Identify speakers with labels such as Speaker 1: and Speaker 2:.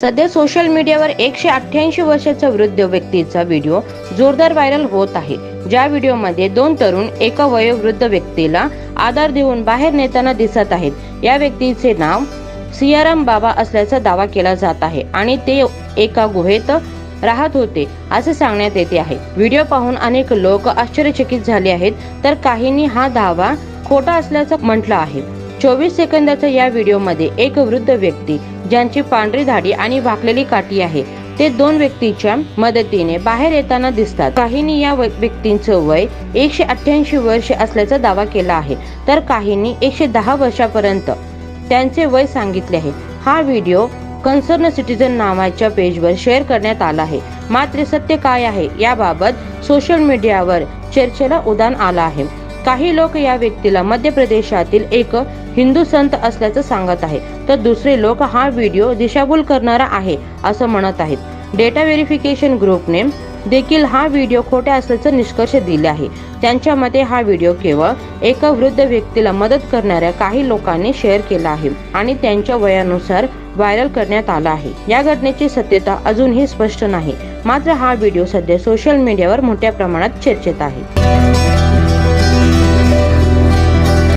Speaker 1: सध्या सोशल मीडियावर एकशे अठ्ठ्याऐंशी वर्षाचा वृद्ध व्यक्तीचा व्हिडिओ जोरदार व्हायरल होत आहे. ज्या व्हिडिओमध्ये दोन तरुण एका वयोवृद्ध व्यक्तीला आधार देऊन बाहेर नेताना दिसत आहेत. या व्यक्तीचे नाव सियाराम बाबा असल्याचा दावा केला जात आहे आणि ते एका गुहेत राहत होते असे सांगण्यात येते आहे. व्हिडिओ पाहून अनेक लोक आश्चर्यचकित झाले आहेत तर काहींनी हा दावा खोटा असल्याचं म्हटलं आहे. चोवीस सेकंदाच्या या व्हिडिओमध्ये एक वृद्ध व्यक्ती ज्यांची पांढरी धाडी आणि वाकलेली काठी आहे ते दोन व्यक्तीच्या मदतीने बाहेर येताना दिसतात. काहींनी या व्य- व्यक्तींचं वय एकशे अठ्ठ्याऐंशी वर्ष असल्याचा दावा केला आहे तर काहींनी एकशे दहा वर्षापर्यंत त्यांचे वय सांगितले आहे. हा व्हिडिओ कन्सर्न सिटीजन नावाच्या पेजवर शेअर करण्यात आला आहे. मात्र सत्य काय आहे याबाबत सोशल मीडियावर चर्चेला उदान आलं आहे. काही लोक या व्यक्तीला मध्य प्रदेशातील एक हिंदू संत असल्याचं सांगत आहे तर दुसरे लोक हा व्हिडिओ दिशाभूल करणारा आहे असं म्हणत आहेत. डेटा व्हेरिफिकेशन ग्रुपने देखील हा व्हिडिओ खोट्या असल्याचं निष्कर्ष दिले आहे. त्यांच्या मते हा व्हिडिओ केवळ एका वृद्ध व्यक्तीला मदत करणाऱ्या काही लोकांनी शेअर केला आहे आणि त्यांच्या वयानुसार व्हायरल करण्यात आला आहे. या घटनेची सत्यता अजूनही स्पष्ट नाही. मात्र हा व्हिडिओ सध्या सोशल मीडियावर मोठ्या प्रमाणात चर्चेत आहे.